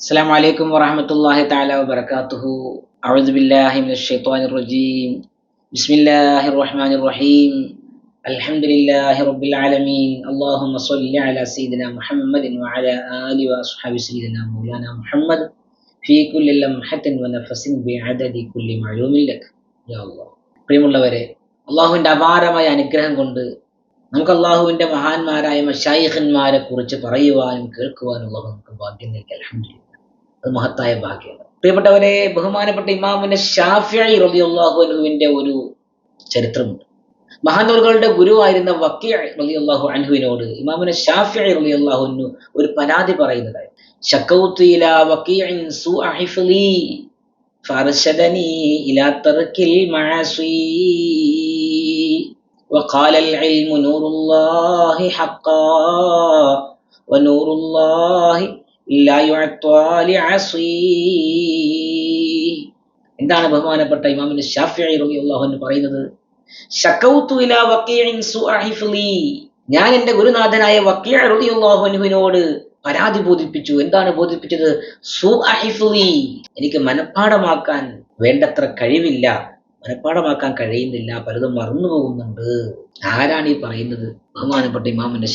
السلام عليكم ورحمة الله تعالى وبركاته أعوذ بالله من الشيطان الرجيم بسم الله الرحمن الرحيم الحمد لله رب العالمين اللهم صل على سيدنا محمد وعلى آله وأصحاب سيدنا مولانا محمد في كل لمحة ونفس بعدد كل معلوم لك يا الله പ്രിയമുള്ളവരെ അള്ളാഹുവിന്റെ അപാരമായ അനുഗ്രഹം കൊണ്ട് നമുക്ക് അള്ളാഹുവിന്റെ മഹാന്മാരായ മഷായിഖന്മാരെ കുറിച്ച് പറയുവാനും കേൾക്കുവാനും അള്ളാഹു നമുക്ക് ഭാഗ്യം നൽകി അലഹമില്ല അത് മഹത്തായ ഭാഗ്യമാണ് പ്രിയപ്പെട്ടവരെ ബഹുമാനപ്പെട്ട ഇമാമിന്റെ ഷാഫിഅി റളിയല്ലാഹു അൻഹുവിന്റെ ഒരു ചരിത്രമുണ്ട് മഹാനൂറുകളുടെ ഗുരുവായിരുന്ന വക്കീ റളിയല്ലാഹു അൻഹുവിനോട് ഇമാമിനെ ഷാഫിഅി റളിയല്ലാഹു അൻഹു ഒരു പരാതി പറയുന്നതായി ശക്കൗത്തു ഇലാ വക്കീഇൻ സൂഅ ഹിഫ്ളി فأرشدني إلى ترك المعاصي وقال العلم نور الله حقا ونور الله لا يعطى لعصي എന്താണ് ബഹുമാനപ്പെട്ട ഇമാമിന്റെ ഷാഫിഈ റളിയല്ലാഹു അൻഹു പറയുന്നത് ശക്കൗതു ഇലാ വക്കീഇൻ സുഅ ഹിഫ്ളി ഞാൻ എൻ്റെ ഗുരുനാഥനായ വക്കീഅ റളിയല്ലാഹു അൻഹുവിനോട് പരാതി ബോധിപ്പിച്ചു എന്താണ് ബോധിപ്പിച്ചത് സുഅ ഹിഫ്ളി എനിക്ക് മനഃപ്പാടമാക്കാൻ വേണ്ടത്ര കഴിവില്ല മനഃപ്പാടമാക്കാൻ കഴിയുന്നില്ല പലതും മറന്നു പോകുന്നുണ്ട്. ആരാണ് ഈ പറയുന്നത്? ബഹുമാനപ്പെട്ട ഇമാമിന്റെ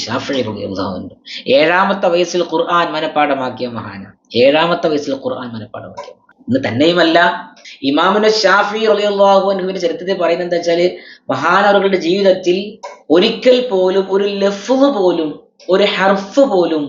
റളിയല്ലാഹു അൻഹു. ഏഴാമത്തെ വയസ്സിൽ ഖുർആൻ മനഃപ്പാടമാക്കിയ മഹാന ഏഴാമത്തെ വയസ്സിൽ ഖുർആൻ മനഃപ്പാടമാക്കിയ ഇന്ന് തന്നെയുമല്ല ഇമാമിന് ഷാഫി റലിയുള്ളാഹുവിന്റെ ചരിത്രത്തിൽ പറയുന്നത് എന്താ വെച്ചാൽ മഹാനവറുകളുടെ ജീവിതത്തിൽ ഒരിക്കൽ പോലും ഒരു ലഫ് പോലും ഒരു ഹർഫ് പോലും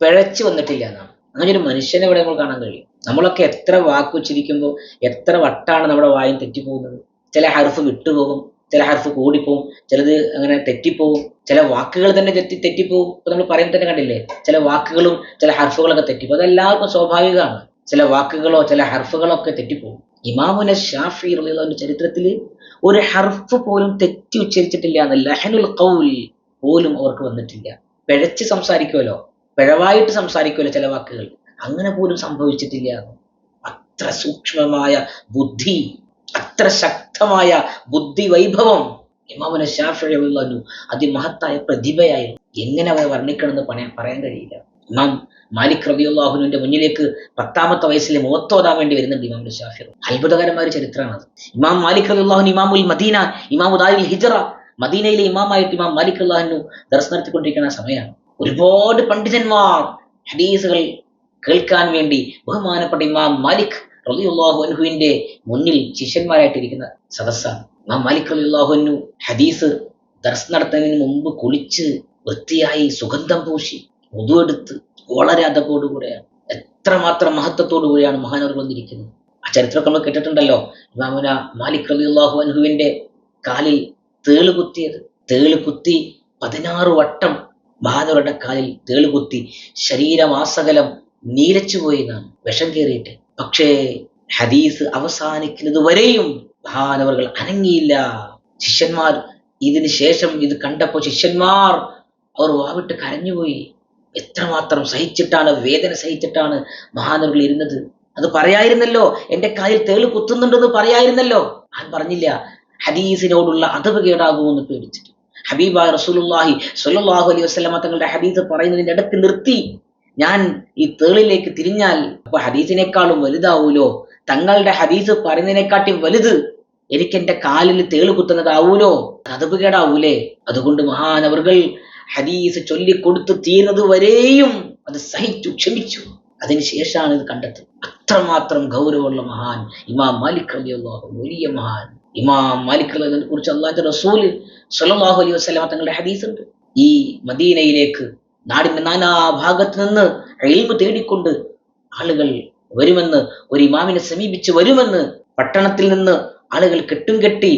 പിഴച്ചു വന്നിട്ടില്ല എന്നാണ്. അങ്ങനെ ഒരു മനുഷ്യനെ ഇവിടെ നമ്മൾ കാണാൻ കഴിയും. നമ്മളൊക്കെ എത്ര വാക്ക് ഉച്ചരിക്കുമ്പോൾ എത്ര വട്ടാണ് നമ്മുടെ വായും തെറ്റിപ്പോകുന്നത്. ചില ഹർഫ് വിട്ടുപോകും ചില ഹർഫ് കൂടിപ്പോവും ചിലത് അങ്ങനെ തെറ്റിപ്പോവും ചില വാക്കുകൾ തന്നെ തെറ്റി തെറ്റിപ്പോവും ഇപ്പൊ നമ്മൾ പറയുന്നത് തന്നെ കണ്ടില്ലേ? ചില വാക്കുകളും ചില ഹർഫുകളൊക്കെ തെറ്റിപ്പോകും. അതെല്ലാവർക്കും സ്വാഭാവികമാണ്. ചില വാക്കുകളോ ചില ഹർഫുകളോ ഒക്കെ തെറ്റിപ്പോകും. ഇമാമുന ഷാഫി റളിയല്ലാഹുവിന്റെ ചരിത്രത്തിൽ ഒരു ഹർഫ് പോലും തെറ്റി ഉച്ചരിച്ചിട്ടില്ല എന്ന് ലഹനുൽ കൗൽ പോലും അവർക്ക് വന്നിട്ടില്ല. പിഴച്ച് സംസാരിക്കുമല്ലോ. പിഴവായിട്ട് സംസാരിക്കുമല്ലോ ചില വാക്കുകൾ. അങ്ങനെ പോലും സംഭവിച്ചിട്ടില്ല. അത്ര സൂക്ഷ്മമായ ബുദ്ധി അത്ര ശക്തമായ ബുദ്ധി വൈഭവം ഇമാമന ഷാഫി റളിയല്ലാഹു അതിമഹത്തായ പ്രതിഭയായിരുന്നു. എങ്ങനെ അവരെ വർണിക്കണമെന്ന് പറയാൻ പറയാൻ കഴിയില്ല. ഇമാം മാലിക് റബിയുള്ളാഹുനുവിന്റെ മുന്നിലേക്ക് പത്താമത്തെ വയസ്സിൽ മുഖത്തോതാൻ വേണ്ടി വരുന്നുണ്ട് ഇമാം ഷാഫിർ അത്ഭുതകരമായ ഒരു ചരിത്രമാണ് ഇമാം മാലിക് റബിയുള്ളാഹുൻ ഇമാമുൽ മദീന ഇമാം ഉദാരിൽ ഹിജറ മദീനയിലെ ഇമാമായിട്ട് ഇമാം മാലിക് അള്ളാഹുനു ദർശനം നടത്തിക്കൊണ്ടിരിക്കുന്ന സമയമാണ്. ഒരുപാട് പണ്ഡിതന്മാർ ഹദീസുകൾ കേൾക്കാൻ വേണ്ടി ബഹുമാനപ്പെട്ട ഇമാം മാലിക് റളിയല്ലാഹു അൻഹുവിന്റെ മുന്നിൽ ശിഷ്യന്മാരായിട്ടിരിക്കുന്ന സദസ്സാണ് ഇമാം മാലിക് റളിയല്ലാഹു അൻഹു ഹദീസ് ദർസ് നടത്തുന്നതിന് മുമ്പ് കുളിച്ച് വൃത്തിയായി സുഗന്ധം പൂശി മുതുവെടുത്ത് വളരെ അതപ്പോടുകൂടെയാണ് എത്രമാത്രം മഹത്വത്തോടു കൂടിയാണ് മഹാനവർ വന്നിരിക്കുന്നത്. ആ ചരിത്രമൊക്കെ നമ്മൾ കേട്ടിട്ടുണ്ടല്ലോ ഇമാമുന മാലിക് റളിയല്ലാഹു അൻഹുവിന്റെ കാലിൽ തേൾ കുത്തിയത്. തേൾ കുത്തി പതിനാറ് വട്ടം മഹാനവരുടെ കാലിൽ തേൾ കുത്തി ശരീരമാസകലം നീലച്ചുപോയി എന്നാണ് വിഷം കയറിയിട്ട്. പക്ഷേ ഹദീസ് അവസാനിക്കുന്നത് വരെയും ബഹാനവറുകൾ അനങ്ങിയില്ല. ശിഷ്യന്മാർ ഇതിന് ശേഷം ഇത് കണ്ടപ്പോൾ ശിഷ്യന്മാർ അവർ വാവിട്ട് കരഞ്ഞുപോയി. എത്രമാത്രം സഹിച്ചിട്ടാണ് വേദന സഹിച്ചിട്ടാണ് മഹാനവറുകൾ ഇരുന്നത്? അത് പറയായിരുന്നല്ലോ. എന്റെ കാലിൽ തേൾ കുത്തുന്നുണ്ടെന്ന് പറയായിരുന്നല്ലോ. ഞാൻ പറഞ്ഞില്ല. ഹദീസിനോടുള്ള അതവ് കേടാകുമെന്ന് പേടിച്ചിട്ട് ഹബീബായ റസൂലുള്ളാഹി സ്വല്ലല്ലാഹു അലൈഹി വസല്ലമ തങ്ങളുടെ ഹദീസ് പറയുന്നതിന്റെ ഇടയ്ക്ക് നിർത്തി. ഞാൻ ഈ തേളിലേക്ക് തിരിഞ്ഞാൽ ഹദീസിനേക്കാളും വലുതാവൂലോ? തങ്ങളുടെ ഹദീസ് പറയുന്നതിനെക്കാട്ടി വലുത് എനിക്ക് എന്റെ കാലിൽ തേൾ കുത്തുന്നതാവൂലോ? അതവ് കേടാവൂലേ? അതുകൊണ്ട് മഹാനവർകൾ ഹദീസ് ചൊല്ലിക്കൊടുത്ത് തീരുന്നത് വരെയും അത് സഹിച്ചു ക്ഷമിച്ചു. അതിനുശേഷമാണ് ഇത് കണ്ടെത്തുന്നത്. അത്രമാത്രം ഗൗരവമുള്ള മഹാൻ ഇമാം മാലിക് റളിയല്ലാഹു വലിയ മഹാൻ. ഇമാം മാലിക് റളിയല്ലാഹുവിനെ കുറിച്ച് അള്ളാഹിന്റെ റസൂൽ സ്വല്ലല്ലാഹു അലൈഹി വസല്ലമ തങ്ങളുടെ ഹദീസ് ഉണ്ട്. ഈ മദീനയിലേക്ക് നാടിന്റെ നാനാ ഭാഗത്ത് നിന്ന് എൽമ് തേടിക്കൊണ്ട് ആളുകൾ വരുമെന്ന് ഒരു ഇമാമിനെ സമീപിച്ച് വരുമെന്ന് പട്ടണത്തിൽ നിന്ന് ആളുകൾ കെട്ടും കെട്ടി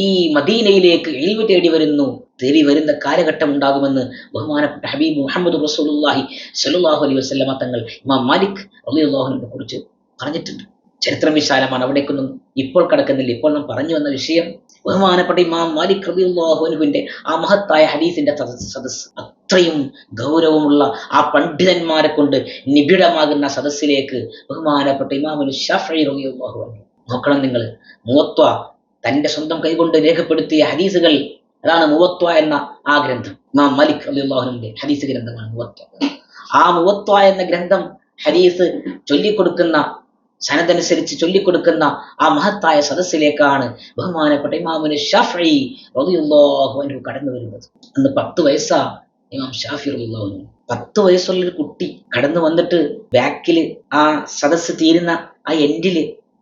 ഈ മദീനയിലേക്ക് എൽമ് തേടി വരുന്നു തേടി വരുന്ന കാലഘട്ടം ഉണ്ടാകുമെന്ന് ബഹുമാനപ്പെട്ട ഹബീബ് മുഹമ്മദ് റസൂലുള്ളാഹി സ്വല്ലല്ലാഹു അലൈഹി വസല്ലമ തങ്ങൾ ഇമാം മാലിക് റളിയല്ലാഹുവിനെ കുറിച്ച് പറഞ്ഞിട്ടുണ്ട്. ചരിത്രം വിശാലമാണ്. അവിടേക്കൊന്നും ഇപ്പോൾ കിടക്കുന്നില്ല. ഇപ്പോൾ നാം പറഞ്ഞു വന്ന വിഷയം ബഹുമാനപ്പെട്ട ഇമാം മാലിക് റളിയല്ലാഹുവിന്റെ ആ മഹത്തായ ഹദീസിന്റെ സദസ് സദസ് അത്രയും ഗൗരവമുള്ള ആ പണ്ഡിതന്മാരെ കൊണ്ട് നിബിഡമാകുന്ന സദസ്സിലേക്ക് ബഹുമാനപ്പെട്ട ഇമാമുൽ ഷാഫി അൻഹു. നോക്കണം നിങ്ങൾ. മുവത്വ തന്റെ സ്വന്തം കൈകൊണ്ട് രേഖപ്പെടുത്തിയ ഹദീസുകൾ അതാണ് മുവത്വ എന്ന ആ ഗ്രന്ഥം. ഇമാം മാലിക് റളിയല്ലാഹുവിന്റെ ഹദീസ് ഗ്രന്ഥമാണ് മുവത്വ. ആ മുവത്വ എന്ന ഗ്രന്ഥം ഹദീസ് ചൊല്ലിക്കൊടുക്കുന്ന സനദനുസരിച്ച് ചൊല്ലിക്കൊടുക്കുന്ന ആ മഹത്തായ സദസ്സിലേക്കാണ് ബഹുമാനപ്പെട്ട ഇമാമുന് ഷാഫി അൻഹു കടന്നു വരുന്നത്. അന്ന് പത്ത് വയസ്സാ ഇമാം ഷാഫി അൻഹു. പത്ത് വയസ്സുള്ള ഒരു കുട്ടി കടന്നു വന്നിട്ട് ബാക്കിൽ ആ സദസ്സ് തീരുന്ന ആ എൻഡിൽ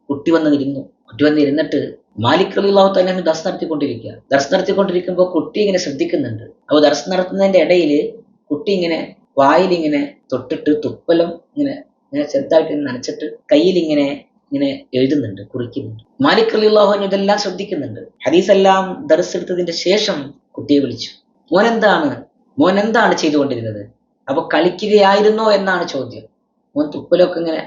കുട്ടി വന്ന് നിരുന്നു കുട്ടി വന്ന് ഇരുന്നിട്ട് മാലിക് റളിയല്ലാഹു തന്നെ ദർസ് നടത്തിക്കൊണ്ടിരിക്കുക ദർസ് നടത്തിക്കൊണ്ടിരിക്കുമ്പോൾ കുട്ടി ഇങ്ങനെ ശ്രദ്ധിക്കുന്നുണ്ട്. അപ്പോൾ ദർസ് നടത്തുന്നതിന്റെ ഇടയിൽ കുട്ടി ഇങ്ങനെ വായിലിങ്ങനെ തൊട്ടിട്ട് തുപ്പലും ഇങ്ങനെ ഇങ്ങനെ ചെറുതായിട്ട് നനച്ചിട്ട് കയ്യിൽ ഇങ്ങനെ ഇങ്ങനെ എഴുതുന്നുണ്ട് കുറിക്കുന്നുണ്ട്. മാലിക് അലിള്ളാഹു ഇതെല്ലാം ശ്രദ്ധിക്കുന്നുണ്ട്. ഹദീസ് എല്ലാം ദർസ് എടുത്തതിന്റെ ശേഷം കുട്ടിയെ വിളിച്ചു. മോൻ എന്താണ് മോൻ എന്താണ് ചെയ്തുകൊണ്ടിരുന്നത്? അപ്പൊ കളിക്കുകയായിരുന്നോ എന്നാണ് ചോദ്യം. മോൻ തുപ്പലൊക്കെ ഇങ്ങനെ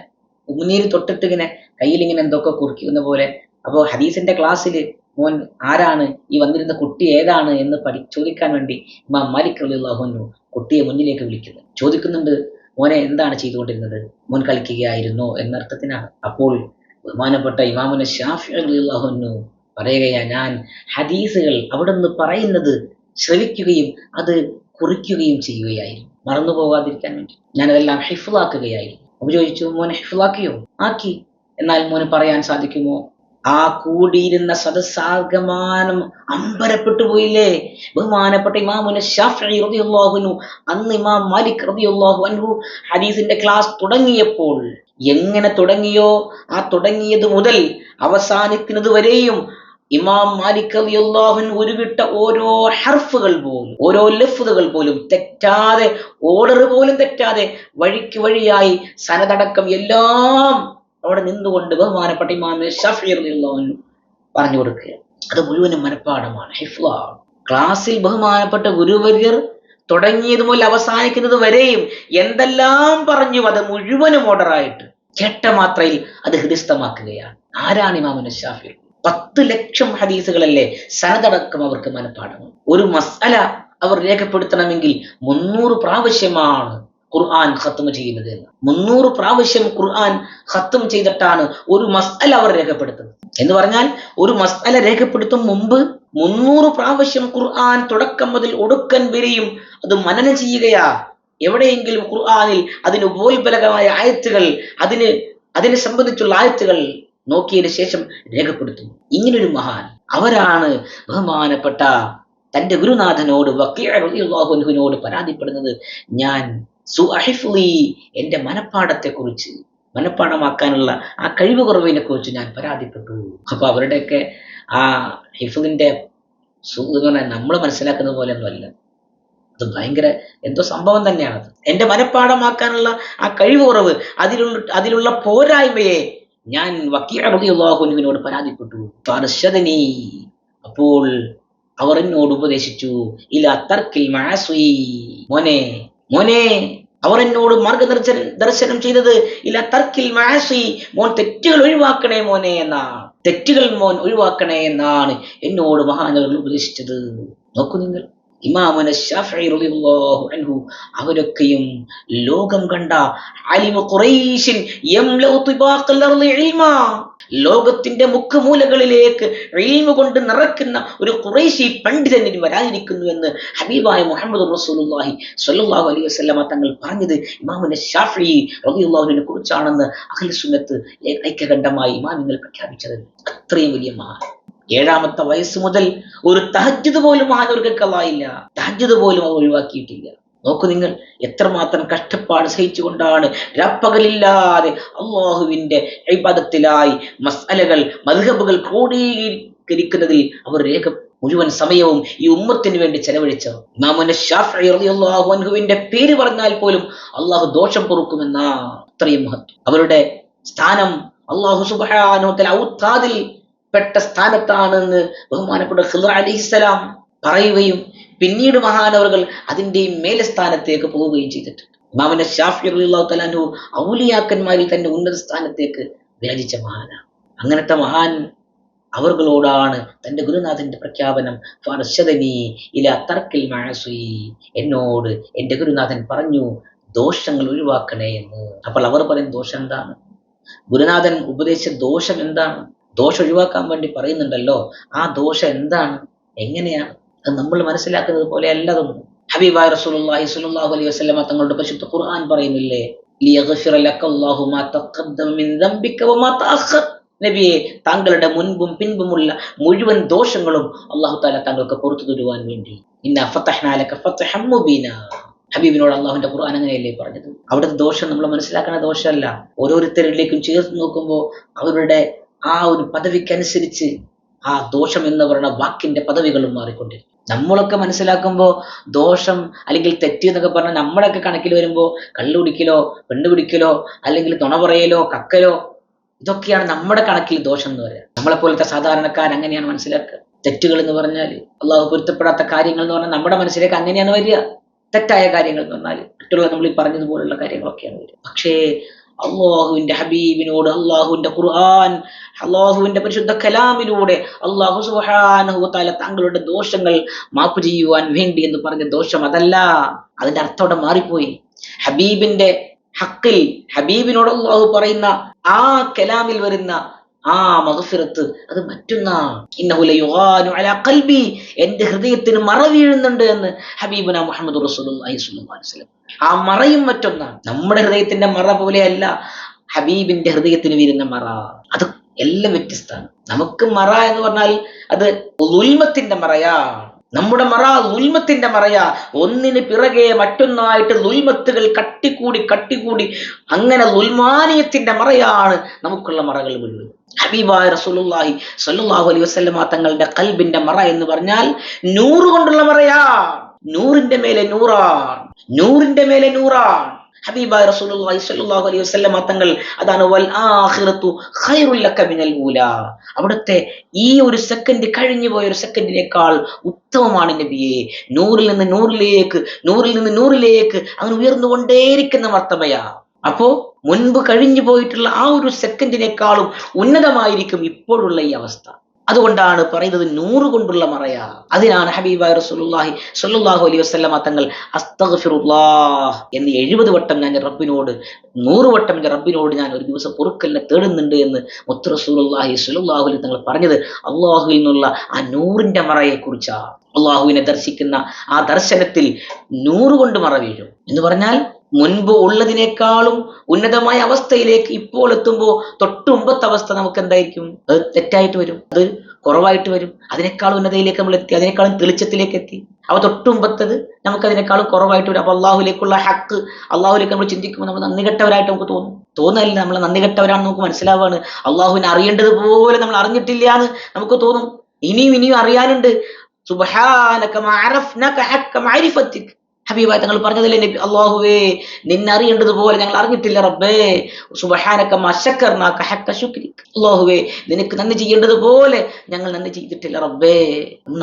ഉമിനീര് തൊട്ടിട്ട് ഇങ്ങനെ കയ്യിൽ ഇങ്ങനെ എന്തൊക്കെ കുറിക്കുന്ന പോലെ. അപ്പോൾ ഹദീസിന്റെ ക്ലാസ്സിൽ മോൻ ആരാണ് ഈ വന്നിരുന്ന കുട്ടി ഏതാണ് എന്ന് പഠി ചോദിക്കാൻ വേണ്ടി ഇമാം മാലിക് അലിള്ളാഹുനു കുട്ടിയെ മുന്നിലേക്ക് വിളിക്കുന്നു. ചോദിക്കുന്നുണ്ട് മോനെ എന്താണ് ചെയ്തുകൊണ്ടിരുന്നത്? മോൻ കളിക്കുകയായിരുന്നു എന്നർത്ഥത്തിനാണ് അപ്പോൾ ബഹുമാനപ്പെട്ട ഇമാമുന ഷാഫി അള്ളാഹുന്നു പറയുകയാ ഞാൻ ഹദീസുകൾ അവിടെ നിന്ന് പറയുന്നത് ശ്രവിക്കുകയും അത് കുറിക്കുകയും ചെയ്യുകയായിരുന്നു. മറന്നു പോകാതിരിക്കാൻ വേണ്ടി. ഞാനതെല്ലാം ഹിഫുലാക്കുകയായിരുന്നു അപ്പൊ ചോദിച്ചു മോനെ ഹിഫുലാക്കിയോ ആക്കി. എന്നാൽ മോന് പറയാൻ സാധിക്കുമോ? ആ കൂടിയിരുന്ന സദസ്സാഗമാനം അമ്പരപ്പെട്ടു പോയില്ലേ? ബഹുമാനപ്പെട്ട ഇമാമുന ഷാഫി റളിയല്ലാഹുനു അന്ന് ഇമാം മാലിക് റളിയല്ലാഹു അൻഹു ഹദീസിന്റെ ക്ലാസ് തുടങ്ങിയപ്പോൾ എങ്ങനെ തുടങ്ങിയോ? ആ തുടങ്ങിയത് മുതൽ അവസാനിക്കുന്നത് വരെയും ഇമാം മാലിക് റളിയല്ലാഹുൻ ഉരുവിട്ട ഓരോ ഹർഫുകൾ പോലും ഓരോ ലഫ്ദുകൾ പോലും തെറ്റാതെ ഓർഡർ പോലും തെറ്റാതെ വഴിക്ക് വഴിയായി സനതടക്കം എല്ലാം അവിടെ നിന്നുകൊണ്ട് ബഹുമാനപ്പെട്ട ഇമാമി ഷഫീർ പറഞ്ഞു കൊടുക്കുക. അത് മുഴുവനും മനഃപ്പാടമാണ് ഹിഫ്ലാണ് ക്ലാസ്സിൽ ബഹുമാനപ്പെട്ട ഗുരുവര്യർ തുടങ്ങിയത് മുതൽ അവസാനിക്കുന്നത് വരെയും എന്തെല്ലാം പറഞ്ഞു അത് മുഴുവനും ഓർഡറായിട്ട് കേട്ട മാത്രയിൽ അത് ഹൃദയസ്ഥമാക്കുകയാണ് ആരാണ് ഇമാമുന ഷാഫി? പത്ത് ലക്ഷം ഹദീസുകളല്ലേ സനതടക്കം അവർക്ക് മനഃപ്പാടമാണ് ഒരു മസാല അവർ രേഖപ്പെടുത്തണമെങ്കിൽ മുന്നൂറ് പ്രാവശ്യമാണ് ഖുർആൻ ഖത്തും ചെയ്യുന്നത് എന്ന്. മുന്നൂറ് പ്രാവശ്യം ഖുർആൻ ഖത്തും ചെയ്തിട്ടാണ് ഒരു മസ്അല അവർ രേഖപ്പെടുത്തുന്നത്. എന്ന് പറഞ്ഞാൽ ഒരു മസ്അല രേഖപ്പെടുത്തും മുമ്പ് മുന്നൂറ് പ്രാവശ്യം ഖുർആൻ തുടക്കം മുതൽ ഒടുക്കൻ വരെയും അത് മനനം ചെയ്യുകയാ. എവിടെയെങ്കിലും ഖുർആാനിൽ അതിന് ഉപോത്ബലകമായ ആയത്തുകൾ അതിന് അതിനെ സംബന്ധിച്ചുള്ള ആയത്തുകൾ നോക്കിയതിനു ശേഷം രേഖപ്പെടുത്തുന്നു. ഇങ്ങനൊരു മഹാൻ അവരാണ് ബഹുമാനപ്പെട്ട തന്റെ ഗുരുനാഥനോട് വക്കീഅള്ളാഹുനുവിനോട് പരാതിപ്പെടുന്നത്. ഞാൻ സുഅഹിഫ്ലി എന്റെ മനപ്പാടത്തെക്കുറിച്ച് കുറിച്ച് മനപ്പാടമാക്കാനുള്ള ആ കഴിവ് കുറവിനെ കുറിച്ച് ഞാൻ പരാതിപ്പെട്ടു. അപ്പോൾ അവരുടെയൊക്കെ ആ ഹിഫുദിന്റെ സു എന്ന് പറഞ്ഞാൽ നമ്മൾ മനസ്സിലാക്കുന്ന പോലെ ഒന്നുമല്ല അത് ഭയങ്കര എന്തോ സംഭവം തന്നെയാണ് അത്. എന്റെ മനപ്പാടമാക്കാനുള്ള ആ കഴിവ് കുറവ് അതിലുള്ള അതിലുള്ള പോരായ്മയെ ഞാൻ വക്കീഅള്ളാഹുനുവിനോട് പരാതിപ്പെട്ടു. ഫർഷദനി അപ്പോൾ അവർ എന്നോട് ഉപദേശിച്ചു ഇല തർക്കിൽ മോനെ മോനെ അവർ എന്നോട് മാർഗദർശനം ദർശനം ചെയ്തത് ഇല്ല തർക്കിൽ മാസി മോൻ തെറ്റുകൾ ഒഴിവാക്കണേ മോനെ എന്നാണ്. തെറ്റുകൾ മോൻ ഒഴിവാക്കണേ എന്നാണ് എന്നോട് മഹാനവർ ഉപദേശിച്ചത്. നോക്കൂ നിങ്ങൾ. ഇമാമുന അൻഹു അവരൊക്കെയും ലോകം കണ്ട ലോകത്തിന്റെ മുക്കുമൂലകളിലേക്ക് ഇൽമ കൊണ്ട് നിറക്കുന്ന ഒരു ഖുറൈശി പണ്ഡിതൻ ഇനി വരാതിരിക്കുന്നു എന്ന് ഹബീബായ മുഹമ്മദ് റസൂലുള്ളാഹി സ്വല്ലല്ലാഹു അലൈഹി വസല്ലമ തങ്ങൾ പറഞ്ഞത് ഇമാമുന ഷാഫി റബിയുള്ളാഹുവിനെ കുറിച്ചാണെന്ന് അഹ്ലു സുന്നത്ത് ഐക്യകണ്ഠമായി ഇമാമിങ്ങൾ പ്രഖ്യാപിച്ചത്. അത്രയും വലിയ മഹാൻ ഏഴാമത്തെ വയസ്സ് മുതൽ ഒരു തഹജ്ജുദ് പോലും മഹാനവർക്ക് കള്ളായില്ല തഹജ്ജുദ് പോലും അവർ ഒഴിവാക്കിയിട്ടില്ല. നോക്കൂ നിങ്ങൾ എത്രമാത്രം കഷ്ടപ്പാട് സഹിച്ചുകൊണ്ടാണ് രാപ്പകലില്ലാതെ അള്ളാഹുവിന്റെ ഇബാദത്തിലായി മസ്അലകൾ മധുഹബുകൾ ക്രോഡീകരിക്കുന്നതിൽ അവർ രേഖ മുഴുവൻ സമയവും ഈ ഉമ്മത്തിന് വേണ്ടി ചെലവഴിച്ചത് ഇമാമുന ഷാഫി റളിയല്ലാഹു അൻഹുവിന്റെ പേര് പറഞ്ഞാൽ പോലും അള്ളാഹു ദോഷം പൊറുക്കുമെന്ന അത്രയും മഹത്വം. അവരുടെ സ്ഥാനം അള്ളാഹു സുബ്ഹാനഹു ഔത്താദിൽ പെട്ട സ്ഥാനത്താണെന്ന് ബഹുമാനപ്പെട്ട ഖിദർ അലിഹിസ്സലാം പറയുകയും പിന്നീട് മഹാനവറുകൾ അതിന്റെ മേലെ സ്ഥാനത്തേക്ക് പോവുകയും ചെയ്തിട്ടുണ്ട്. ഇമാമിന്റെ ഷാഫി അള്ളാഹു തലാനു ഔലിയാക്കന്മാരിൽ തന്റെ ഉന്നത സ്ഥാനത്തേക്ക് വിരചിച്ച മഹാനാണ്. അങ്ങനത്തെ മഹാൻ അവർകളോടാണ് തന്റെ ഗുരുനാഥന്റെ പ്രഖ്യാപനം ഇല തർക്കിൽ മഴസുയി എന്നോട് എന്റെ ഗുരുനാഥൻ പറഞ്ഞു ദോഷങ്ങൾ ഒഴിവാക്കണേ എന്ന്. അപ്പോൾ അവർ പറയും ദോഷം എന്താണ്? ഗുരുനാഥൻ ഉപദേശിച്ച ദോഷം എന്താണ്? ദോഷം ഒഴിവാക്കാൻ വേണ്ടി പറയുന്നുണ്ടല്ലോ. ആ ദോഷം എന്താണ്? എങ്ങനെയാണ്? അത് നമ്മൾ മനസ്സിലാക്കുന്നത് പോലെ അല്ലതൊന്നും ഹബീബായ റസൂലുള്ളാഹി സ്വല്ലല്ലാഹു അലൈഹി വസല്ലമ തങ്ങളുടെ പരിശുദ്ധ ഖുർആൻ പറയുന്നില്ലേ? ലിയഗ്ഫിറ ലക അല്ലാഹു മാ തഖദ്ദമ മിൻ ദംബിക വമാ തഅഖർ. നബിയെ താങ്കളുടെ മുൻപും പിൻപുമുള്ള മുഴുവൻ ദോഷങ്ങളും അള്ളാഹു താല താങ്കൾക്ക് പുറത്തു തരുവാൻ വേണ്ടി. ഇന്ന ഫതഹ്നാ ലക ഫതഹം മുബീന. ഹബീബിനോട് അള്ളാഹുവിന്റെ ഖുർആൻ അങ്ങനെയല്ലേ പറഞ്ഞത്? അവിടുത്തെ ദോഷം നമ്മൾ മനസ്സിലാക്കുന്ന ദോഷമല്ല. ഓരോരുത്തരിലേക്കും ചേർത്ത് നോക്കുമ്പോൾ അവരുടെ ആ ഒരു പദവിക്കനുസരിച്ച് ആ ദോഷം എന്ന് പറയുന്ന വാക്കിന്റെ പദവികളും മാറിക്കൊണ്ടിരിക്കും. നമ്മളൊക്കെ മനസ്സിലാക്കുമ്പോൾ ദോഷം അല്ലെങ്കിൽ തെറ്റ് എന്നൊക്കെ പറഞ്ഞാൽ നമ്മളൊക്കെ കണക്കിൽ വരുമ്പോൾ കള്ളു കുടിക്കലോ പെണ്ണു പിടിക്കലോ അല്ലെങ്കിൽ തുണ പറയലോ കക്കലോ ഇതൊക്കെയാണ് നമ്മുടെ കണക്കിൽ ദോഷം എന്ന് പറയുക. നമ്മളെ പോലത്തെ സാധാരണക്കാർ അങ്ങനെയാണ് മനസ്സിലാക്കുക. തെറ്റുകൾ എന്ന് പറഞ്ഞാൽ അള്ളാഹു പൊരുത്തപ്പെടാത്ത കാര്യങ്ങൾ എന്ന് പറഞ്ഞാൽ നമ്മുടെ മനസ്സിലേക്ക് അങ്ങനെയാണ് വരിക. തെറ്റായ കാര്യങ്ങൾ എന്ന് പറഞ്ഞാൽ മറ്റുള്ള നമ്മൾ ഈ പറഞ്ഞതുപോലുള്ള കാര്യങ്ങളൊക്കെയാണ് വരിക. പക്ഷേ അള്ളാഹുവിന്റെ ഹബീബിനോട് അള്ളാഹുവിന്റെ ഖുർആൻ അള്ളാഹുവിന്റെ പരിശുദ്ധ കലാമിലൂടെ അള്ളാഹു സുബ്ഹാനഹു തആല താങ്കളുടെ ദോഷങ്ങൾ മാപ്പ് ചെയ്യുവാൻ വേണ്ടി എന്ന് പറഞ്ഞ ദോഷം അതല്ല. അതിന്റെ അർത്ഥം അവിടെ മാറിപ്പോയി. ഹബീബിന്റെ ഹക്കിൽ ഹബീബിനോട് അള്ളാഹു പറയുന്ന ആ കലാമിൽ വരുന്ന ആ മകഫിറത്ത് അത് അലാ ഖൽബി എന്റെ ഹൃദയത്തിന് മറ വീഴുന്നുണ്ട് എന്ന് ഹബീബുന മുഹമ്മദ് വസല്ലം. ആ മറയും മറ്റൊന്നാണ്. നമ്മുടെ ഹൃദയത്തിന്റെ മറ പോലെയല്ല ഹബീബിന്റെ ഹൃദയത്തിന് വീരുന്ന മറ. അത് എല്ലാം വ്യത്യസ്തമാണ്. നമുക്ക് മറ എന്ന് പറഞ്ഞാൽ അത് ഉൽമത്തിന്റെ മറയാണ്. നമ്മുടെ മറ ഉൽമത്തിന്റെ മറയാ. ഒന്നിന് പിറകെ മറ്റൊന്നായിട്ട് ഉൽമത്തുകൾ കട്ടിക്കൂടി കട്ടിക്കൂടി അങ്ങനെ ഉൽമാനിയത്തിന്റെ മറയാണ് നമുക്കുള്ള മറകൾ മുഴുവൻ. ഹബീബായ റസൂലുള്ളാഹി സ്വല്ലല്ലാഹു അലൈഹി വസല്ലമ തങ്ങളുടെ കൽബിന്റെ മറ എന്ന് പറഞ്ഞാൽ നൂറ് കൊണ്ടുള്ള മറയാ. നൂറിന്റെ മേലെ നൂറാണ്. നൂറിന്റെ മേലെ നൂറാണ്. ഹബീബായ റസൂലുള്ളാഹി സ്വല്ലല്ലാഹു അലൈഹി തങ്ങൾ അതാണ് വൽ ലക മിനൽ അവിടുത്തെ ഈ ഒരു സെക്കൻഡ് കഴിഞ്ഞു പോയ ഒരു സെക്കൻഡിനേക്കാൾ ഉത്തമമാണ് നബിയെ. നൂറിൽ നിന്ന് നൂറിലേക്ക് നൂറിൽ നിന്ന് നൂറിലേക്ക് അങ്ങനെ ഉയർന്നുകൊണ്ടേയിരിക്കുന്ന മർത്തമയാ. അപ്പോ മുൻപ് കഴിഞ്ഞു പോയിട്ടുള്ള ആ ഒരു സെക്കൻഡിനേക്കാളും ഉന്നതമായിരിക്കും ഇപ്പോഴുള്ള ഈ അവസ്ഥ. അതുകൊണ്ടാണ് പറയുന്നത് നൂറ് കൊണ്ടുള്ള മറയ. അതിനാണ് ഹബീബായ റസൂലുള്ളാഹി സ്വല്ലല്ലാഹു അലൈഹി വസല്ലമ തങ്ങൾ അസ്തഗ്ഫിറുല്ലാഹ് എന്ന് എഴുപത് വട്ടം ഞാൻ റബ്ബിനോട് നൂറ് വട്ടം എന്റെ റബ്ബിനോട് ഞാൻ ഒരു ദിവസം പൊറുക്കലിനെ തേടുന്നുണ്ട് എന്ന് മുത്ത് റസൂലുള്ളാഹി സ്വല്ലല്ലാഹു അലൈഹി തങ്ങൾ പറഞ്ഞത് അള്ളാഹുവിൽ നിന്നുള്ള ആ നൂറിന്റെ മറയെ കുറിച്ചാ അള്ളാഹുവിനെ ദർശിക്കുന്ന ആ ദർശനത്തിൽ നൂറ് കൊണ്ട് മറ വീഴും എന്ന് പറഞ്ഞാൽ മുൻപ് ഉള്ളതിനേക്കാളും ഉന്നതമായ അവസ്ഥയിലേക്ക് ഇപ്പോൾ എത്തുമ്പോൾ തൊട്ട് മുമ്പത്തെ അവസ്ഥ നമുക്ക് എന്തായിരിക്കും? അത് തെറ്റായിട്ട് വരും. അത് കുറവായിട്ട് വരും. അതിനേക്കാളും ഉന്നതയിലേക്ക് നമ്മൾ എത്തി. അതിനേക്കാളും തെളിച്ചത്തിലേക്ക് എത്തി. അവ തൊട്ട് മുമ്പത്തത് നമുക്ക് അതിനേക്കാളും കുറവായിട്ട് വരും. അപ്പൊ അള്ളാഹുലേക്കുള്ള ഹക്ക് അള്ളാഹുലേക്ക് നമ്മൾ ചിന്തിക്കുമ്പോൾ നമ്മൾ നന്ദി കെട്ടവരായിട്ട് നമുക്ക് തോന്നും. തോന്നല്ല നമ്മൾ നന്ദി കെട്ടവരാണെന്ന് നമുക്ക് മനസ്സിലാവാണ്. അള്ളാഹുവിനെ അറിയേണ്ടതുപോലെ നമ്മൾ അറിഞ്ഞിട്ടില്ല എന്ന് നമുക്ക് തോന്നും. ഇനിയും ഇനിയും അറിയാനുണ്ട്. സുബ്ഹാനക ഹബീബായ തങ്ങൾ പറഞ്ഞതില്ലേ നബി അള്ളാഹുവേ നിന്നെ അറിയേണ്ടതുപോലെ ഞങ്ങൾ അറിഞ്ഞിട്ടില്ല റബ്ബേ. അള്ളാഹുവേ നിനക്ക് നന്ദി ചെയ്യേണ്ടതുപോലെ ഞങ്ങൾ നന്ദി ചെയ്തിട്ടില്ല റബ്ബേ.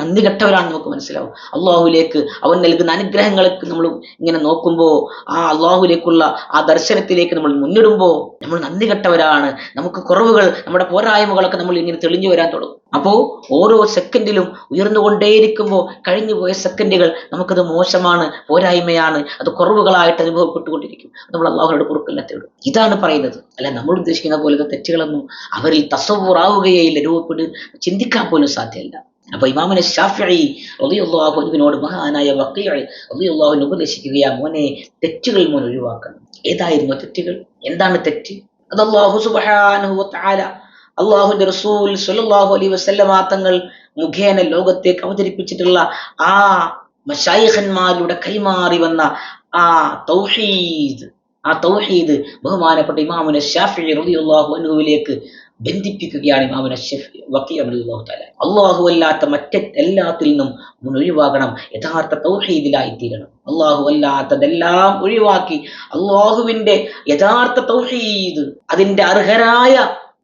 നന്ദി കെട്ടവരാണ് നമുക്ക് മനസ്സിലാവും. അള്ളാഹുലേക്ക് അവൻ നൽകുന്ന അനുഗ്രഹങ്ങൾക്ക് നമ്മൾ ഇങ്ങനെ നോക്കുമ്പോൾ ആ അള്ളാഹുലേക്കുള്ള ആ ദർശനത്തിലേക്ക് നമ്മൾ മുന്നിടുമ്പോൾ നമ്മൾ നന്ദി കെട്ടവരാണ്. നമുക്ക് കുറവുകൾ നമ്മുടെ പോരായ്മകളൊക്കെ നമ്മൾ ഇങ്ങനെ തെളിഞ്ഞു വരാൻ തുടങ്ങും. അപ്പോൾ ഓരോ സെക്കൻഡിലും ഉയർന്നുകൊണ്ടേയിരിക്കുമ്പോൾ കഴിഞ്ഞു പോയ സെക്കൻഡുകൾ നമുക്കത് മോശമാണ് പോരായ്മയാണ്. അത് കുറവുകളായിട്ട് അനുഭവപ്പെട്ടുകൊണ്ടിരിക്കും. നമ്മൾ അള്ളാഹുനോട് പൊറുക്കലിനെ തേടും ഇതാണ് പറയുന്നത്. അല്ല നമ്മൾ ഉദ്ദേശിക്കുന്ന പോലത്തെ തെറ്റുകളൊന്നും അവരിൽ തസവുറാവുകയില്ല രൂപപ്പെട്ട് ചിന്തിക്കാൻ പോലും സാധ്യമല്ല. അപ്പൊ ഇമാമനെ ഷാഫി അള്ളാഹുവിനോട് മഹാനായ വക്കീൽ അള്ളാഹുവിനെ ഉപദേശിക്കുകയാ മോനെ തെറ്റുകൾ മോൻ ഒഴിവാക്കണം. ഏതായിരുന്നു തെറ്റുകൾ? എന്താണ് തെറ്റ്? അത് അള്ളാഹു തആല അള്ളാഹുന്റെ റസൂൽ സല്ലല്ലാഹു അലൈഹി വസല്ലമ മുഖേന ലോകത്തേക്ക് അവതരിപ്പിച്ചിട്ടുള്ള ആ മശായിഖന്മാരുടെ കൈമാറി വന്ന ആ തൗഹീദ് ആ തൗഹീദ് ബഹുമാനപ്പെട്ട ഇമാമുന ഷാഫി റളിയല്ലാഹു അൻഹുവിലേക്ക് ബന്ധിപ്പിക്കുകയാണ് ഇമാമുന ഷഫി വക്കീ അബ്ദുല്ലാഹു തആല. അല്ലാഹു അല്ലാത്ത മറ്റ് എല്ലാത്തിൽ നിന്നും ഒഴിവാകണം യഥാർത്ഥ തൗഹീദിലായി തീരണം അള്ളാഹു അല്ലാത്തതെല്ലാം ഒഴിവാക്കി അള്ളാഹുവിന്റെ യഥാർത്ഥ തൗഹീദ് അതിന്റെ അർഹരായ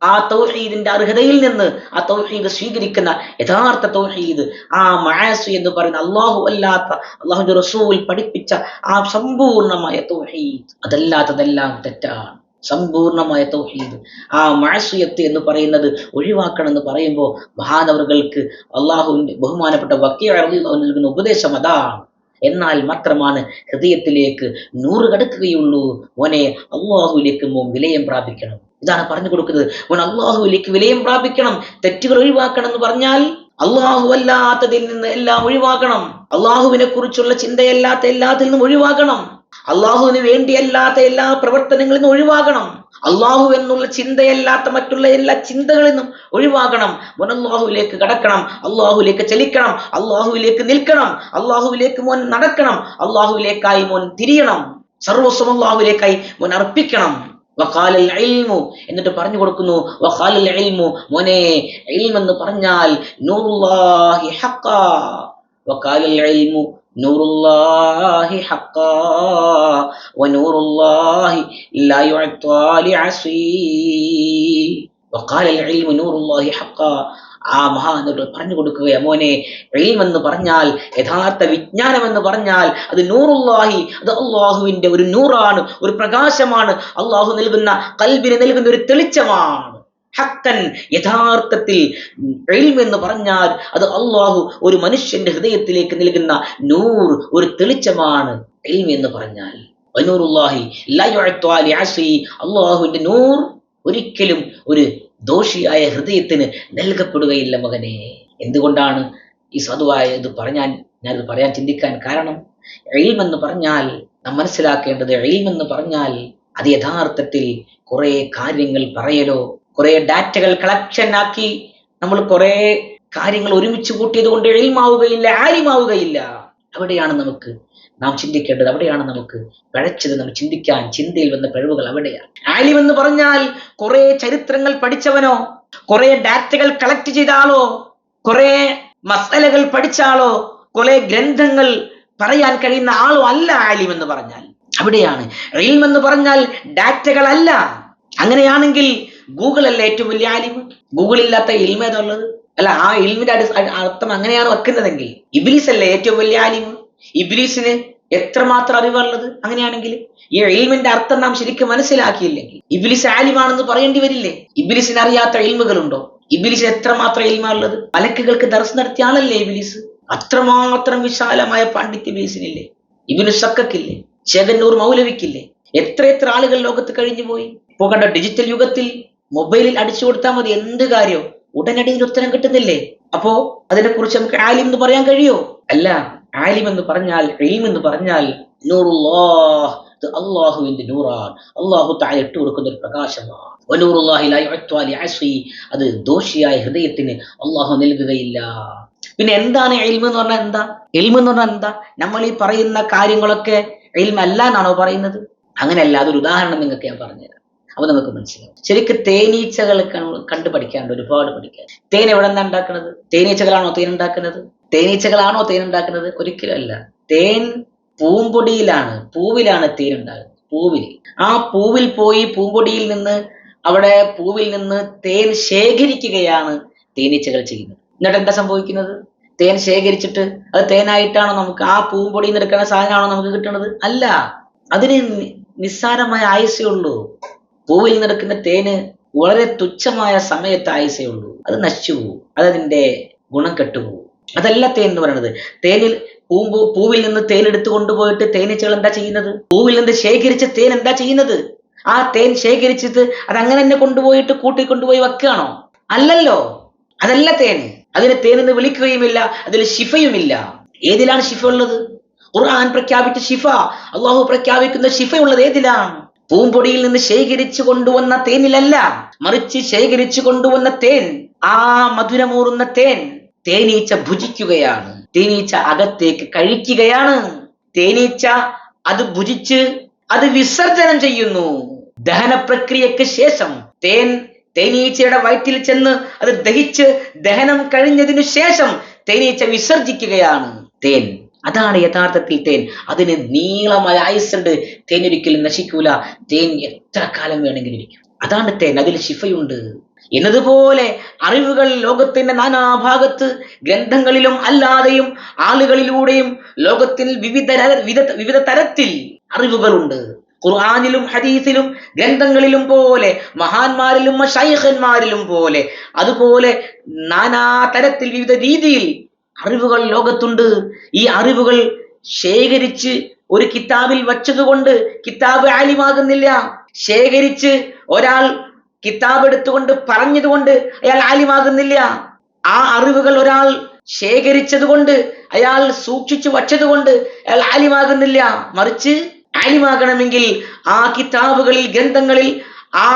ആ തൗഹീദിന്റെ അർഹതയിൽ നിന്ന് ആ തൗഹീദ് സ്വീകരിക്കുന്ന യഥാർത്ഥ തൗഹീദ് ആ മഅസി എന്ന് പറയുന്ന അള്ളാഹു അല്ലാത്ത അള്ളാഹുന്റെ റസൂൽ പഠിപ്പിച്ച ആ സമ്പൂർണമായ തൗഹീദ്. അതല്ലാത്തതെല്ലാം തെറ്റാണ്. സമ്പൂർണമായ തൗഹീദ്. ആ മഴസുയത്ത് എന്ന് പറയുന്നത് ഒഴിവാക്കണം എന്ന് പറയുമ്പോൾ മഹാനവറുകൾക്ക് അള്ളാഹുവിന്റെ ബഹുമാനപ്പെട്ട വക്കീൽ നൽകുന്ന ഉപദേശം അതാണ്. എന്നാൽ മാത്രമാണ് ഹൃദയത്തിലേക്ക് നൂറ് കടക്കുകയുള്ളൂ. മോനെ അള്ളാഹുവിലേക്ക് മോൻ വിലയം പ്രാപിക്കണം. ഇതാണ് പറഞ്ഞു കൊടുക്കുന്നത്. മോൻ അള്ളാഹുവിലേക്ക് വിലയം പ്രാപിക്കണം. തെറ്റുകൾ ഒഴിവാക്കണം എന്ന് പറഞ്ഞാൽ അള്ളാഹു അല്ലാത്തതിൽ നിന്ന് എല്ലാം ഒഴിവാക്കണം. അള്ളാഹുവിനെ കുറിച്ചുള്ള ചിന്തയല്ലാത്ത എല്ലാത്തിൽ നിന്നും ഒഴിവാക്കണം. അള്ളാഹുവിന് വേണ്ടിയല്ലാത്ത എല്ലാ പ്രവർത്തനങ്ങളിൽ നിന്നും ഒഴിവാകണം അള്ളാഹു എന്നുള്ള ചിന്തയല്ലാത്ത മറ്റുള്ള എല്ലാ ചിന്തകളിൽ നിന്നും ഒഴിവാകണം. മോൻ കടക്കണം. അള്ളാഹുവിലേക്ക് ചലിക്കണം. അള്ളാഹുവിലേക്ക് നിൽക്കണം. അള്ളാഹുവിലേക്ക് മോൻ നടക്കണം. അള്ളാഹുവിലേക്കായി മോൻ തിരിയണം. സർവസ്വം അള്ളാഹുവിലേക്കായി മോൻ അർപ്പിക്കണം. വഖാലൽ ഇൽമു എന്നിട്ട് പറഞ്ഞു കൊടുക്കുന്നു. വഖാലൽ ഇൽമു മോനെ ഇൽമെന്ന് പറഞ്ഞാൽ നൂറുല്ലാഹി ഹഖാ. വഖാലൽ ഇൽമു നൂറുല്ലാഹി الله لا يعطى لعصي وقال العلم نور الله حقا ആ മഹാനവർ പറഞ്ഞു കൊടുക്കുകയാ മോനെ എന്ന് പറഞ്ഞാൽ യഥാർത്ഥ വിജ്ഞാനം എന്ന് പറഞ്ഞാൽ അത് നൂറുല്ലാഹി അത് അള്ളാഹുവിന്റെ ഒരു നൂറാണ് ഒരു പ്രകാശമാണ്. അള്ളാഹു നൽകുന്ന കൽബിന് നൽകുന്ന ഒരു തെളിച്ചമാണ്. ഹക്കൻ യഥാർത്ഥത്തിൽ എന്ന് പറഞ്ഞാൽ അത് അള്ളാഹു ഒരു മനുഷ്യന്റെ ഹൃദയത്തിലേക്ക് നൽകുന്ന നൂർ ഒരു തെളിച്ചമാണ് എന്ന് പറഞ്ഞാൽ. അള്ളാഹുവിന്റെ നൂർ ഒരിക്കലും ഒരു ദോഷിയായ ഹൃദയത്തിന് നൽകപ്പെടുകയില്ല മകനെ. എന്തുകൊണ്ടാണ് ഈ സാധുവായ ഇത് പറഞ്ഞാൻ ഞാനിത് പറയാൻ ചിന്തിക്കാൻ കാരണം? എയിൽമെന്ന് പറഞ്ഞാൽ നാം മനസ്സിലാക്കേണ്ടത് എയിൽമെന്ന് പറഞ്ഞാൽ അത് യഥാർത്ഥത്തിൽ കുറേ കാര്യങ്ങൾ പറയലോ കുറെ ഡാറ്റകൾ കളക്ഷൻ ആക്കി നമ്മൾ കുറെ കാര്യങ്ങൾ ഒരുമിച്ച് കൂട്ടിയത് കൊണ്ട് എഴിമാവുകയില്ല ആരുമാവുകയില്ല. അവിടെയാണ് നമുക്ക് നാം ചിന്തിക്കേണ്ടത് അവിടെയാണ് നമുക്ക് പിഴച്ചത് നമ്മൾ ചിന്തിക്കാൻ ചിന്തയിൽ വന്ന പിഴവുകൾ അവിടെയാണ്. ആലിം എന്ന് പറഞ്ഞാൽ കുറെ ചരിത്രങ്ങൾ പഠിച്ചവനോ കുറെ ഡാറ്റകൾ കളക്ട് ചെയ്ത ആളോ കുറെ മസലകൾ പഠിച്ച ആളോ കുറെ ഗ്രന്ഥങ്ങൾ പറയാൻ കഴിയുന്ന ആളോ അല്ല ആലിം എന്ന് പറഞ്ഞാൽ. അവിടെയാണ്. എന്ന് പറഞ്ഞാൽ ഡാറ്റകളല്ല. അങ്ങനെയാണെങ്കിൽ ഗൂഗിൾ അല്ലേ ഏറ്റവും വലിയ ആലിമ് ഗൂഗിൾ ഇല്ലാത്ത ഇൽമ എന്നുള്ളത് അല്ല ആ ഇൽമിന്റെ അർത്ഥം അങ്ങനെയാണ് വെക്കുന്നതെങ്കിൽ ഇബിലിസ് അല്ലേ ഏറ്റവും വലിയ ആലിമ് ഇബിലീസിന് എത്രമാത്രം അറിവുള്ളത് അങ്ങനെയാണെങ്കിൽ ഈ ഇൽമിന്റെ അർത്ഥം നാം ശരിക്കും മനസ്സിലാക്കിയില്ലെങ്കിൽ ഇബിലിസ് ആലിമാണെന്ന് പറയേണ്ടി വരില്ലേ? ഇബിലിസിന് അറിയാത്ത ഇൽമുകളുണ്ടോ? ഇബിലിസിന് എത്രമാത്രം ഇൽമാണുള്ളത്? മലക്കുകൾക്ക് ദർശനം നടത്തിയ ആളല്ലേ ഇബിലിസ്? അത്രമാത്രം വിശാലമായ പാണ്ഡിത്യ ഇബിലിസിനില്ലേ? ഇബിനു സക്കക്കില്ലേ ചേകന്നൂർ മൗലവിക്കില്ലേ? എത്ര എത്ര ആളുകൾ ലോകത്ത് കഴിഞ്ഞു പോയി പോകേണ്ട ഡിജിറ്റൽ യുഗത്തിൽ മൊബൈലിൽ അടിച്ചു കൊടുത്താൽ മതി എന്ത് കാര്യവും ഉടനടി ഉത്തരം കിട്ടുന്നില്ലേ? അപ്പോ അതിനെ കുറിച്ച് നമുക്ക് ആലിം എന്ന് പറയാൻ കഴിയോ? അല്ല ആലിം എന്ന് പറഞ്ഞാൽ ഇൽമ് എന്ന് പറഞ്ഞാൽ അള്ളാഹുവിന്റെ നൂറാണ്. അള്ളാഹു താഴെ ഇട്ടു കൊടുക്കുന്ന ഒരു പ്രകാശമാണ്. അത് ദോഷിയായ ഹൃദയത്തിന് അള്ളാഹു നൽകുകയില്ല. പിന്നെ എന്താണ് എൽമ എന്ന് പറഞ്ഞാൽ എന്താ? എൽമ എന്ന് പറഞ്ഞാൽ എന്താ? നമ്മൾ ഈ പറയുന്ന കാര്യങ്ങളൊക്കെ എൽമ അല്ല എന്നാണോ പറയുന്നത്? അങ്ങനെയല്ല അതൊരു ഉദാഹരണം നിങ്ങൾക്ക് ഞാൻ പറഞ്ഞുതരാം. അപ്പൊ നമുക്ക് മനസ്സിലാവും. ശരിക്കും തേനീച്ചകൾ കണ്ടു പഠിക്കാനുണ്ട് ഒരുപാട് പഠിക്കാൻ. തേൻ എവിടെ നിന്ന് ഉണ്ടാക്കുന്നത്? തേനീച്ചകളാണോ തേൻ ഉണ്ടാക്കുന്നത്? തേനീച്ചകളാണോ തേൻ ഉണ്ടാക്കുന്നത്? ഒരിക്കലല്ല തേൻ പൂമ്പൊടിയിലാണ് പൂവിലാണ് തേൻ ഉണ്ടാകുന്നത്. പൂവിൽ. ആ പൂവിൽ പോയി പൂമ്പൊടിയിൽ നിന്ന് അവിടെ പൂവിൽ നിന്ന് തേൻ ശേഖരിക്കുകയാണ് തേനീച്ചകൾ ചെയ്യുന്നത്. എന്നിട്ട് എന്താ സംഭവിക്കുന്നത്? തേൻ ശേഖരിച്ചിട്ട് അത് തേനായിട്ടാണോ നമുക്ക് ആ പൂമ്പൊടിയിൽ നിന്ന് എടുക്കുന്ന സാധനമാണോ നമുക്ക് കിട്ടുന്നത്? അല്ല. അതിന് നിസ്സാരമായ ആയുസേ ഉള്ളൂ. പൂവിൽ നിൽക്കുന്ന എടുക്കുന്ന തേന് വളരെ തുച്ഛമായ സമയത്ത് ആയുസേ ഉള്ളൂ. അത് നശിച്ചു പോകും. അതതിന്റെ ഗുണം കെട്ടുപോകും. അതല്ല തേൻ എന്ന് പറയുന്നത്. തേനിൽ പൂമ്പൂ പൂവിൽ നിന്ന് തേൻ എടുത്തു കൊണ്ടുപോയിട്ട് തേനീച്ചകൾ എന്താ ചെയ്യുന്നത്? പൂവിൽ നിന്ന് ശേഖരിച്ച തേൻ എന്താ ചെയ്യുന്നത്? ആ തേൻ ശേഖരിച്ചിട്ട് അത് അങ്ങനെ തന്നെ കൊണ്ടുപോയിട്ട് കൂട്ടി കൊണ്ടുപോയി വെക്കുകയാണോ? അല്ലല്ലോ. അതല്ല തേൻ. അതിന് തേൻ എന്ന് വിളിക്കുകയുമില്ല. അതിൽ ശിഫയുമില്ല. ഏതിലാണ് ശിഫ ഉള്ളത് ഖുർആൻ പ്രഖ്യാപിച്ച ശിഫ. അള്ളാഹു പ്രഖ്യാപിക്കുന്ന ശിഫ ഉള്ളത് ഏതിലാണ്? പൂമ്പൊടിയിൽ നിന്ന് ശേഖരിച്ചു കൊണ്ടുവന്ന തേനിലല്ല മറിച്ച് ശേഖരിച്ചു കൊണ്ടുവന്ന തേൻ ആ മധുരമൂറുന്ന തേൻ തേനീച്ച ഭുജിക്കുകയാണ്. തേനീച്ച അകത്തേക്ക് കഴിക്കുകയാണ്. തേനീച്ച അത് ഭുജിച്ച് അത് വിസർജനം ചെയ്യുന്നു. ദഹന പ്രക്രിയക്ക് ശേഷം തേൻ തേനീച്ചയുടെ വയറ്റിൽ ചെന്ന് അത് ദഹിച്ച് ദഹനം കഴിഞ്ഞതിനു ശേഷം തേനീച്ച വിസർജിക്കുകയാണ്. തേൻ അതാണ് യഥാർത്ഥത്തിൽ തേൻ. അതിന് നീളമായ ആയുസ്സുണ്ട് തേൻ ഒരിക്കലും നശിക്കൂല. തേൻ എത്ര കാലം വേണമെങ്കിലും ഇരിക്കും അതാണ് തേൻ. അതിൽ ശിഫയുണ്ട്. എന്നതുപോലെ അറിവുകൾ ലോകത്തിന്റെ നാനാഭാഗത്ത് ഗ്രന്ഥങ്ങളിലും അല്ലാതെയും ആളുകളിലൂടെയും ലോകത്തിൽ വിവിധ വിവിധ തരത്തിൽ അറിവുകളുണ്ട്. ഖുർആാനിലും ഹദീസിലും ഗ്രന്ഥങ്ങളിലും പോലെ മഹാന്മാരിലും മഷൈഖന്മാരിലും പോലെ അതുപോലെ നാനാ തരത്തിൽ വിവിധ രീതിയിൽ അറിവുകൾ ലോകത്തുണ്ട്. ഈ അറിവുകൾ ശേഖരിച്ച് ഒരു കിതാബിൽ വച്ചതുകൊണ്ട് കിതാബ് ആലിമാകുന്നില്ല. ശേഖരിച്ച് ഒരാൾ കിതാബ് എടുത്തുകൊണ്ട് പറഞ്ഞതുകൊണ്ട് അയാൾ ആലിമാകുന്നില്ല. ആ അറിവുകൾ ഒരാൾ ശേഖരിച്ചത് കൊണ്ട് അയാൾ സൂക്ഷിച്ചു വച്ചതുകൊണ്ട് അയാൾ ആലിമാകുന്നില്ല. മറിച്ച് ആലിമാകണമെങ്കിൽ ആ കിതാബുകളിൽ ഗ്രന്ഥങ്ങളിൽ ആ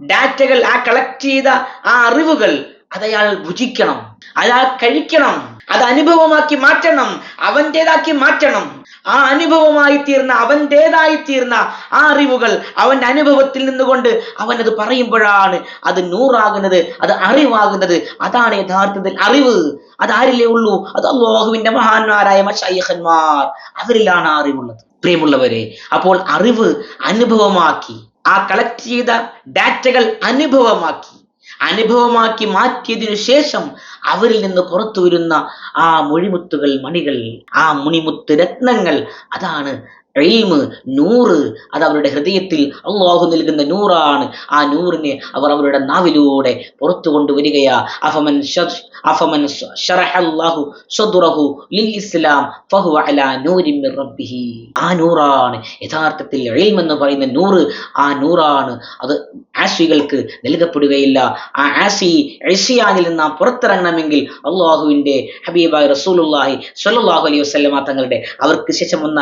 ഡാറ്റകൾ ആ കളക്ട് ചെയ്ത ആ അറിവുകൾ അതയാൾ ഭുജിക്കണം. അയാൾ കഴിക്കണം. അത് അനുഭവമാക്കി മാറ്റണം. അവന്റെതാക്കി മാറ്റണം. ആ അനുഭവമായി തീർന്ന അവന്റെതായി തീർന്ന ആ അറിവുകൾ അവന്റെ അനുഭവത്തിൽ നിന്നുകൊണ്ട് അവൻ അത് പറയുമ്പോഴാണ് അത് നൂറാകുന്നത് അത് അറിവാകുന്നത്. അതാണ് യഥാർത്ഥത്തിൽ അറിവ്. അത് ഉള്ളൂ? അത് അള്ളാഹുവിന്റെ മഹാന്മാരായ മഷയ്യഹന്മാർ അവരിലാണ് അറിവുള്ളത്. പ്രിയമുള്ളവരെ അപ്പോൾ അറിവ് അനുഭവമാക്കി ആ കളക്ട് ചെയ്ത ഡാറ്റകൾ അനുഭവമാക്കി അനുഭവമാക്കി മാറ്റിയതിനു ശേഷം അവരിൽ നിന്ന് പുറത്തു വരുന്ന ആ മൊഴിമുത്തുകൾ മണികൾ ആ മുണിമുത്ത് രത്നങ്ങൾ അതാണ് ഇൽമ് നൂറ് അത് അവരുടെ ഹൃദയത്തിൽ അള്ളാഹു നൽകുന്ന നൂറാണ്. ആ നൂറിനെ അവർ അവരുടെ നാവിലൂടെ പുറത്തു കൊണ്ടുവരികയാ. അഫമൻ അഫമൻ ലിൽ ഇസ്ലാം ഫഹു അലാ നൂരി മിർ റബ്ബിഹി. ആ നൂറാണ് യഥാർത്ഥത്തിൽ ഇൽമ് എന്ന് പറയുന്ന നൂറ് ആ നൂറാണ് അത് ആശികൾക്ക് നൽകപ്പെടുകയില്ല. ആ ആശി എഴ്സിയാനിൽ നിന്ന് പുറത്തിറങ്ങണമെങ്കിൽ അള്ളാഹുവിന്റെ ഹബീബായ് റസൂലുള്ളാഹി സ്വല്ലല്ലാഹു അലൈഹി വസല്ലമ തങ്ങളുടെ അവർക്ക് ശേഷം വന്ന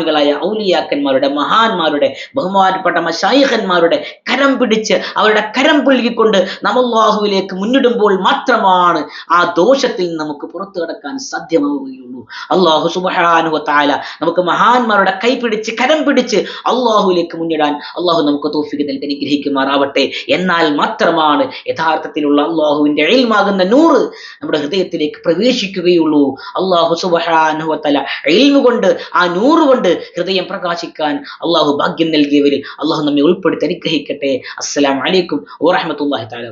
പിൻഗാമികളായ ഔലിയാക്കന്മാരുടെ മഹാന്മാരുടെ ബഹുമാനപ്പെട്ട മഷായിഹന്മാരുടെ കരം പിടിച്ച് അവരുടെ കരം പുൽകിക്കൊണ്ട് നമുല്ലാഹുവിലേക്ക് മുന്നിടുമ്പോൾ മാത്രമാണ് ആ ദോഷത്തിൽ നിന്ന് നമുക്ക് പുറത്തു കടക്കാൻ സാധ്യമാവുകയുള്ളൂ. അള്ളാഹു സുബ്ഹാനഹു താല നമുക്ക് മഹാന്മാരുടെ കൈ പിടിച്ച് കരം പിടിച്ച് അള്ളാഹുവിലേക്ക് മുന്നിടാൻ അള്ളാഹു നമുക്ക് തോഫിക്ക് നൽകി അനുഗ്രഹിക്കുമാറാവട്ടെ. എന്നാൽ മാത്രമാണ് യഥാർത്ഥത്തിലുള്ള അള്ളാഹുവിന്റെ എയിൽമാകുന്ന നൂറ് നമ്മുടെ ഹൃദയത്തിലേക്ക് പ്രവേശിക്കുകയുള്ളൂ. അള്ളാഹു സുബ്ഹാനഹു തല എയിൽമുകൊണ്ട് ആ നൂറ് കൊണ്ട് ഹൃദയം പ്രകാശിക്കാൻ അള്ളാഹു ഭാഗ്യം നൽകിയവരിൽ അള്ളാഹു നമ്മെ ഉൾപ്പെടുത്തി അനുഗ്രഹിക്കട്ടെ. അസ്സലാമു അലൈക്കും വറഹ്മത്തുള്ളാഹി തആല